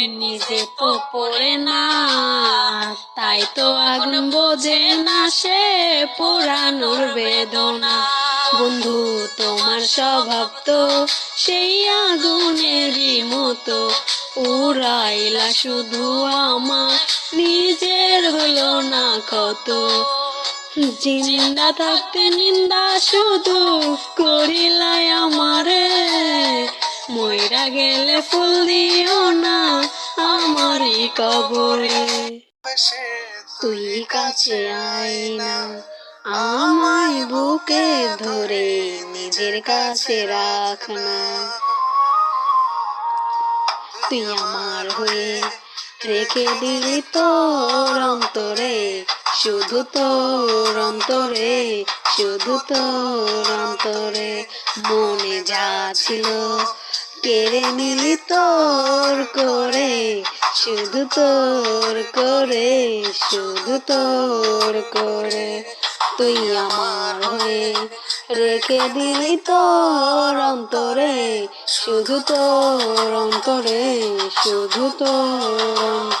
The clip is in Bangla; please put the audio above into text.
নিজে তো পড়ে না, তাই তো আগুন বোঝে না সে পুরানোর বেদনা। বন্ধু, তোমার স্বভাব তো সেই আগুনেরই মতো। উড়াইলা শুধু আমার, নিজের হলো না কত জিন্দা থাকতে নিন্দা শুধু করিলাই আমারে। ময়রা গেলে ফুল দিও কবরে। তুই কাছে আয় আমায় বুকে ধরে নিজের কাছে রাখ না। তুই আমার হয়ে রেখে দিলি তোর অন্তরে, শুধু তোর অন্তরে, শুধু তোর অন্তরে মনে যা ছিল, কেড়ে নিলি তোর শুধু তোর করে, শুধু তোর করে। তুই আমার হয়ে রেখে দিলি তোর অন্তরে। শুধু তোর অন্তরে, শুধু তোর